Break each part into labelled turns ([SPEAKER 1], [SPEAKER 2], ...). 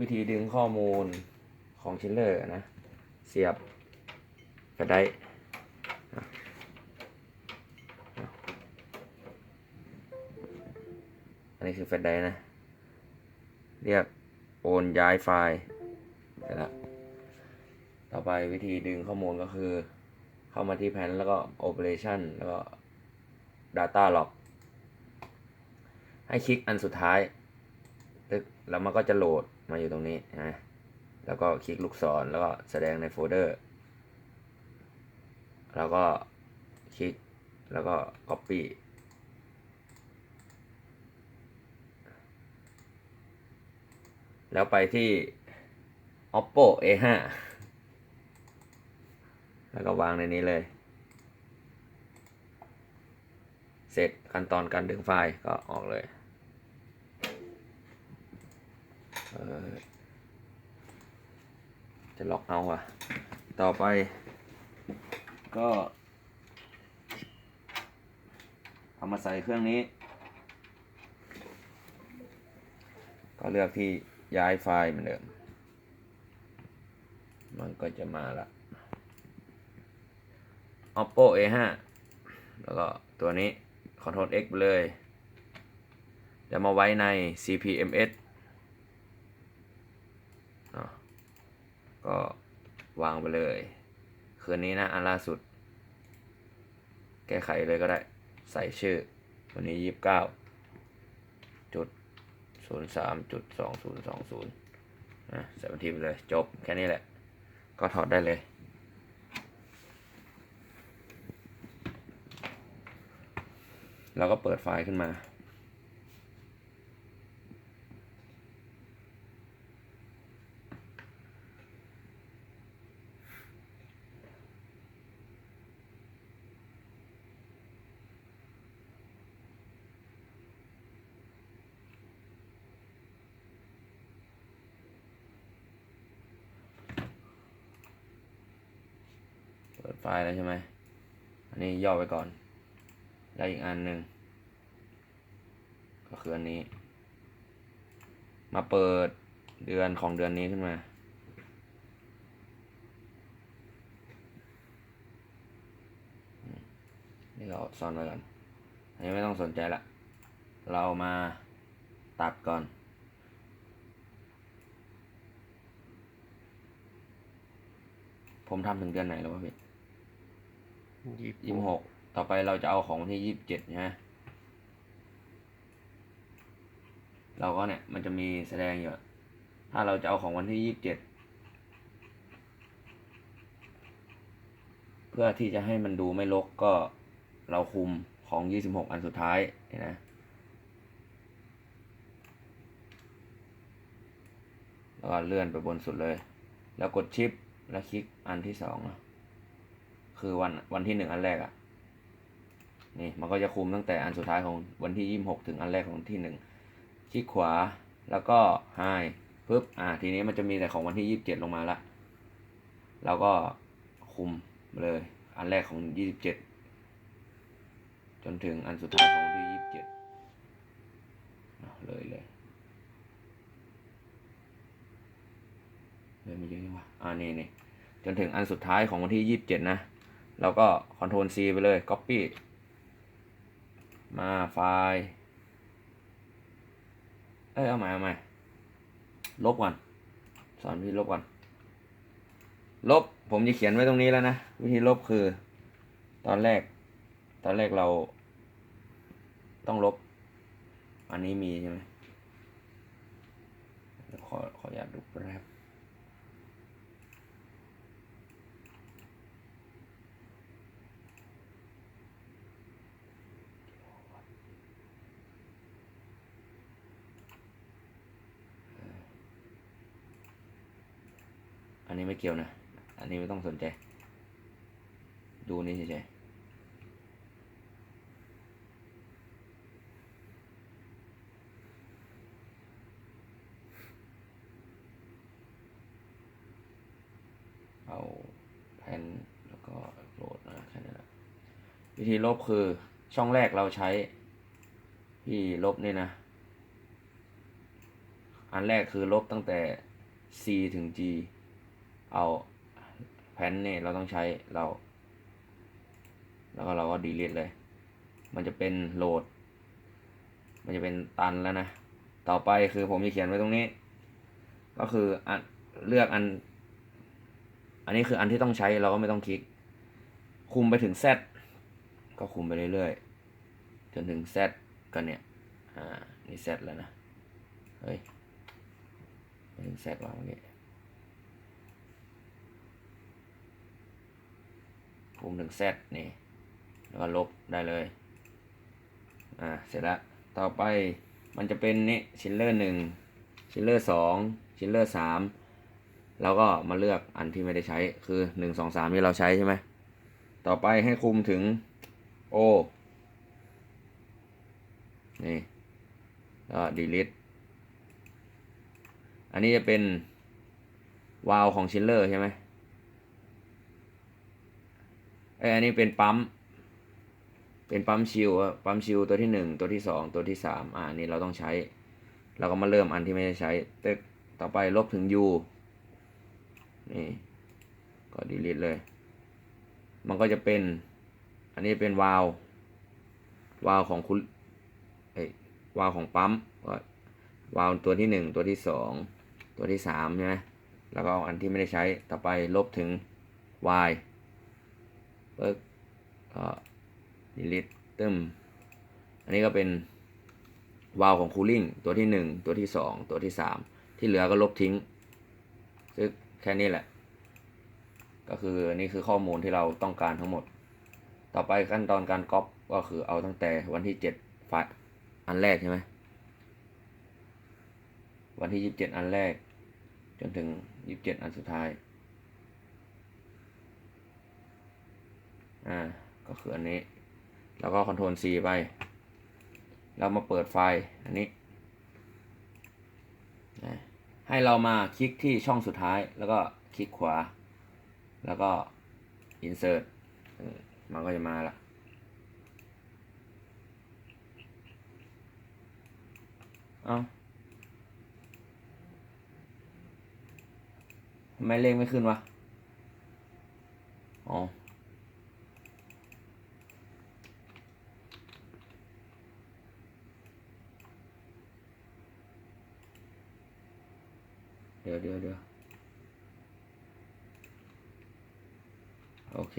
[SPEAKER 1] วิธีดึงข้อมูลของชิลเลอร์นะ เสียบกระไดอันนี้คือแฟลชไดร์นะ เรียกโอนย้ายไฟล์ไปละต่อไปวิธีดึงข้อมูลก็คือ เข้ามาที่แผนแล้วก็ Operation แล้วก็ Data Log ให้คลิกอันสุดท้าย แล้วมันก็จะโหลด มาอยู่ตรงนี้นะแล้วก็คลิกลูกศรแล้วก็แสดงในโฟลเดอร์ แล้วก็คลิกแล้วก็ Copy แล้วไปที่ oppo a5 แล้วก็วางในนี้เลย เสร็จขั้นตอนการดึงไฟล์ก็ออกเลยเออ จะล็อกเอาอะ ต่อไป ก็เอามาใส่เครื่องนี้ ก็เลือกที่ย้ายไฟล์เหมือนเดิม มันก็จะมาละ oppo a5 แล้วก็ตัวนี้ Ctrl X ไปเลย จะมาไว้ใน cpms เนาะ ก็วางไปเลย คืนนี้นะ อันล่าสุด แก้ไขเลยก็ได้ ใส่ชื่อ วันนี้ยี่สิบเก้าจุดศูนย์สามจุดสองศูนย์สองศูนย์นะใส่บันทีไปเลย จบแค่นี้แหละ ก็ถอดได้เลยเราก็เปิดไฟล์ขึ้นมา ปิดไฟล์แล้วใช่ไหม อันนี้ย่อไปก่อน แล้วอีกอันหนึ่งก็คืออันนี้ มาเปิดเดือนของเดือนนี้ขึ้นมา นี่เราซ่อนไว้ก่อน อันนี้ไม่ต้องสนใจละ เรามาตัดก่อนผมทำถึงเดือนไหนแล้ววะพี่
[SPEAKER 2] ยี่
[SPEAKER 1] สิบหกต่อไปเราจะเอาของวันที่ยี่สิบเจ็ดใช่ไหมเราก็เนี่ย มันจะมีแสดงอยู่ ถ้าเราจะเอาของวันที่ยี่สิบเจ็ดเพื่อที่จะให้มันดูไม่รกก็เราคุมของยี่สิบหกอันสุดท้ายเห็นไหมแล้วก็เลื่อนไปบนสุดเลย แล้วกดชิปแล้วคลิกอันที่สองอะ คือวันวันที่หนึ่งอันแรกอะ่ะนี่มันก็จะคุมตั้งแต่อันสุดท้ายของวันที่ยี่สิบหกถึงอันแรกของที่หนึ่งคลิกขวาแล้วก็ไฮปึ๊บอ่าทีนี้มันจะมีแต่ของวันที่ยี่สิบเจ็ดลงมาละเราก็คุมเลยอันแรกของยี่สิบเจ็ดจนถึงอันสุดท้ายของที่ยี่สิบเจ็ดเลยเลยเลยไม่เยอะนี่วะอ่านี่นี่จนถึงอันสุดท้ายของวันที่ยี่สิบเจ็ดนะ เราก็ Ctrl C ไปเลย Copy มาไฟล์ เอ้ยเอาใหม่เอาใหม่ลบก่อน สอนวิธีลบก่อน ลบผมจะเขียนไว้ตรงนี้แล้วนะ วิธีลบคือ ตอนแรก ตอนแรกเรา ต้องลบ อันนี้มีใช่ไหมขอขออยากดูแป๊บ นนี้ไม่เกี่ยวนะ อันนี้ไม่ต้องสนใจ ดูนี่เฉยๆ เอาแผ่นแล้วก็โหลดนะแค่นั้นแหละวิธีลบคือช่องแรกเราใช้ที่ลบนี่นะ อันแรกคือลบตั้งแต่ C ถึง G เอาแผ่นเนี่ยเราต้องใช้เรา แล้วก็เราก็ดีลิทเลย มันจะเป็นโหลด มันจะเป็นตันแล้วนะ ต่อไปคือผมจะเขียนไว้ตรงนี้ ก็คืออันเลือกอัน อันนี้คืออันที่ต้องใช้เราก็ไม่ต้องคลิก คุมไปถึง Z ก็คุมไปเรื่อยๆ จนถึง Z ก็เนี่ย อ่า นี่ Z แล้วนะ เฮ้ยไปถึง Z วางเมื่อกี้ คุมถึง Z นี่ แล้วก็ลบได้เลย อ่า เสร็จแล้ว ต่อไปมันจะเป็นนี่ชิลเลอร์หนึ่งชิลเลอร์สองชิลเลอร์สามเราก็มาเลือกอันที่ไม่ได้ใช้คือหนึ่งสองสามที่เราใช้ใช่ไหม ต่อไปให้คุมถึง O นี่แล้ว delete อันนี้จะเป็นวาล์วของชิลเลอร์ใช่ไหมเอ้อันนี้เป็นปั๊ม เป็นปั๊มชิลอะปั๊มชิลตัวที่หนึ่งตัวที่สองตัวที่สามอ่านี้เราต้องใช้ เราก็มาเริ่มอันที่ไม่ได้ใช้ตึกต่อไปลบถึง U นี่ก็ delete เลย มันก็จะเป็น อันนี้เป็นวาล์ววาล์วของคุณเอ้ยวาล์วของปั๊มก็วาล์วตัวที่หนึ่งตัวที่สองตัวที่สามใช่ไหมแล้วก็เอาอันที่ไม่ได้ใช้ต่อไปลบถึง Y ปึ๊กก็ delete ตึมอันนี้ก็เป็นวาล์วของคูลิ่งตัวที่หนึ่งตัวที่สองตัวที่สามที่เหลือก็ลบทิ้งซึ่งแค่นี้แหละ ก็คืออันนี้คือข้อมูลที่เราต้องการทั้งหมด ต่อไปขั้นตอนการก๊อปก็คือเอาตั้งแต่วันที่เจ็ดไฟล์อันแรกใช่ไหมวันที่ยี่สิบเจ็ดอันแรก จนถึงยี่สิบเจ็ดอันสุดท้าย อ่าก็คืออันนี้ แล้วก็ Ctrl C ไป เรามาเปิดไฟล์อันนี้ ให้เรามาคลิกที่ช่องสุดท้าย แล้วก็คลิกขวา แล้วก็ insert มันก็จะมาละเอาทำไมเลขไม่ขึ้นวะ อ๋อ เดี๋ยวเดี๋ยวเดี๋ยวโอเค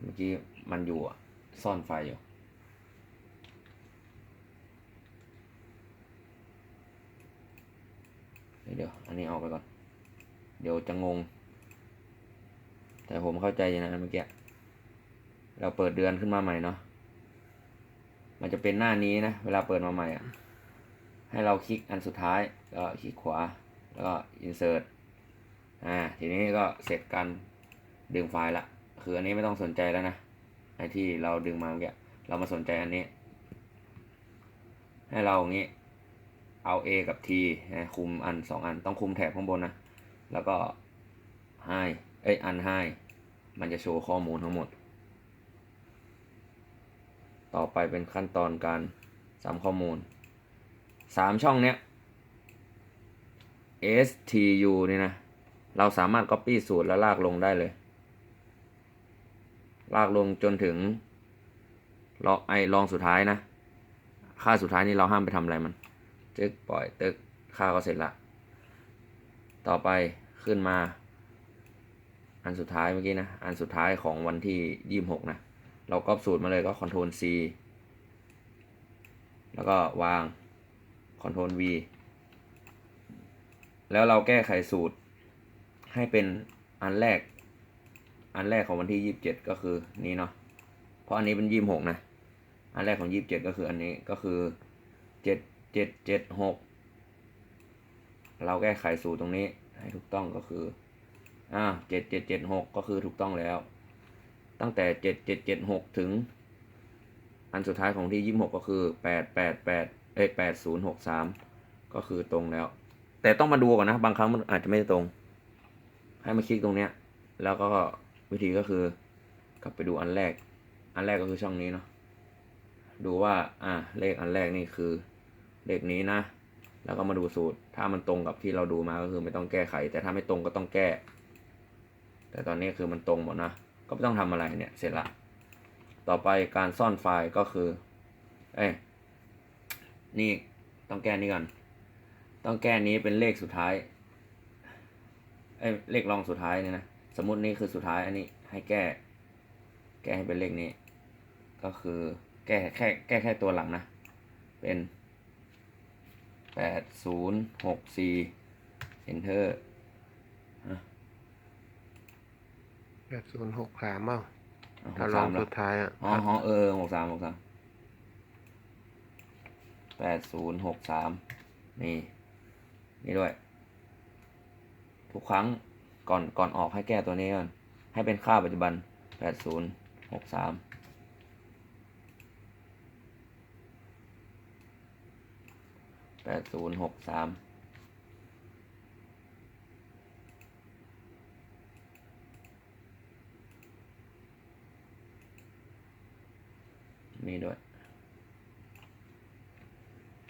[SPEAKER 1] เมื่อกี้มันอยู่อะ ซ่อนไฟอยู่ เดี๋ยว อันนี้เอาไปก่อน เดี๋ยวจะงง แต่ผมเข้าใจอยู่นะเมื่อกี้ เราเปิดเดือนขึ้นมาใหม่เนาะ มันจะเป็นหน้านี้นะ เวลาเปิดมาใหม่อะให้เราคลิกอันสุดท้าย ก็คลิกขวา แล้วก็ insert อ่า ทีนี้ก็เสร็จการดึงไฟล์ละ คืออันนี้ไม่ต้องสนใจแล้วนะ อที่เราดึงมาเมื่อกี้เรามาสนใจอันนี้ ให้เราอย่างนี้ เอา A กับ T คุมอันสองอัน ต้องคุมแถบข้างบนนะ แล้วก็ให้เอ้ย อันให้มันจะโชว์ข้อมูลทั้งหมด ต่อไปเป็นขั้นตอนการซ้ำข้อมูลสามช่องเนี้ย STU นี่นะ เราสามารถ Copy สูตรแล้วลากลงได้เลย ลากลงจนถึงลองไอลองสุดท้ายนะ ค่าสุดท้ายนี่เราห้ามไปทำอะไรมันจึกปล่อยตึกค่าก็เสร็จละ ต่อไปขึ้นมา อันสุดท้ายเมื่อกี้นะ อันสุดท้ายของวันที่ยี่สิบหกนะ เราก๊อปสูตรมาเลยก็ Ctrl C แล้วก็วาง Ctrl V แล้วเราแก้ไขสูตรให้เป็นอันแรก อันแรกของวันที่ยี่สิบเจ็ดก็คือนี้เนาะเพราะอันนี้เป็นยี่สิบหกนะ อันแรกของยี่สิบเจ็ดก็คืออันนี้ก็คือเจ็ดเจ็ดเจ็ดหกเราแก้ไขสูตรตรงนี้ให้ถูกต้องก็คืออ่าเจ็ดเจ็ดเจ็ดหกก็คือถูกต้องแล้ว ตั้งแต่เจ็ดเจ็ดเจ็ดหกถึง อันสุดท้ายของที่ยี่สิบหกก็คือแปดแปดแปดเอ้ยแปดศูนย์หกสามก็คือตรงแล้ว แต่ต้องมาดูก่อนนะ บางครั้งมันอาจจะไม่ตรง ให้มาคลิกตรงเนี้ย แล้วก็ วิธีก็คือกลับไปดูอันแรก อันแรกก็คือช่องนี้เนาะดูว่าอ่าเลขอันแรกนี่คือเลขนี้นะ แล้วก็มาดูสูตร ถ้ามันตรงกับที่เราดูมาก็คือไม่ต้องแก้ไข แต่ถ้าไม่ตรงก็ต้องแก้ แต่ตอนนี้คือมันตรงหมดนะ ก็ไม่ต้องทำอะไรเนี่ย เสร็จละ ต่อไปการซ่อนไฟล์ก็คือ เอ้ยนี่ต้องแก้นี้ก่อน ต้องแก้นี้เป็นเลขสุดท้าย เอ้ยเลขรองสุดท้ายเนี่ยนะ สมมตินี่คือสุดท้ายอันนี้ให้แก้ แก้ให้เป็นเลขนี้ ก็คือแก้แค่แก้แค่ตัวหลังนะ เป็นแปดศูนย์หกสี่ enter
[SPEAKER 2] แปดศูนย์หกสามเอ้า
[SPEAKER 1] เอาห
[SPEAKER 2] ถ้ากลอ
[SPEAKER 1] สางมแล้
[SPEAKER 2] สุ
[SPEAKER 1] ว
[SPEAKER 2] ดท้ายอะ
[SPEAKER 1] อ๋ออ๋อเออหกสามหกสามแปดศูนย์หกสามนี่ นี่ด้วย ทุกครั้ง ก่อนก่อนออกให้แก้ตัวนี้ก่อน ให้เป็นค่าปัจจุบันแปดศูนย์หกสามแปดศูนย์หกสามนี่ด้วย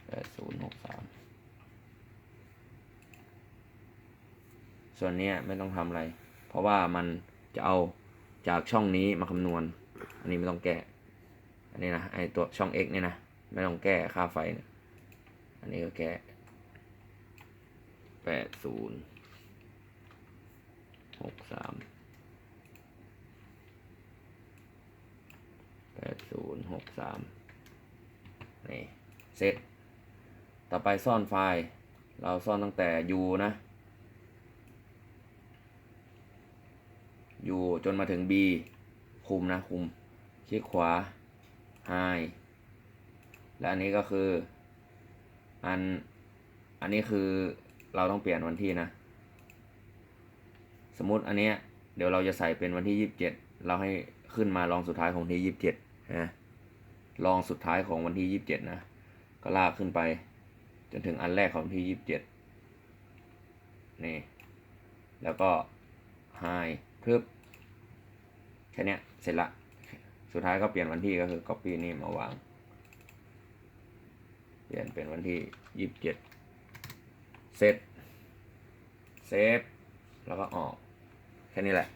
[SPEAKER 1] แปดศูนย์หกสาม ส่วนนี้ไม่ต้องทำอะไร เพราะว่ามันจะเอาจากช่องนี้มาคำนวณ อันนี้ไม่ต้องแก้อันนี้นะไอตัวช่อง x เนี่ยนะไม่ต้องแก้ค่าไฟนี่ยอันนี้ก็แก้แปดศูนย์หกสามแปดศูนย์หกสามนี่เสร็จต่อไปซ่อนไฟล์ เราซ่อนตั้งแต่ u นะ u จนมาถึง b คุมนะคุม คลิกขวา high และอันนี้ก็คือ อัน อันนี้คือเราต้องเปลี่ยนวันที่นะ สมมุติอันเนี้ยเดี๋ยวเราจะใส่เป็นวันที่ยี่สิบเจ็ดเราให้ขึ้นมารองสุดท้ายของที่ยี่สิบเจ็ดนะรองสุดท้ายของวันที่ยี่สิบเจ็ดนะ ก็ลากขึ้นไป จนถึงอันแรกของที่ยี่สิบเจ็ดนี่ แล้วก็ high พึบแค่นี้เสร็จละ สุดท้ายก็เปลี่ยนวันที่ก็คือ copy นี่มาวาง เปลี่ยนเป็นวันที่ยี่สิบเจ็ดเซตเซฟแล้วก็ออก แค่นี้แหละ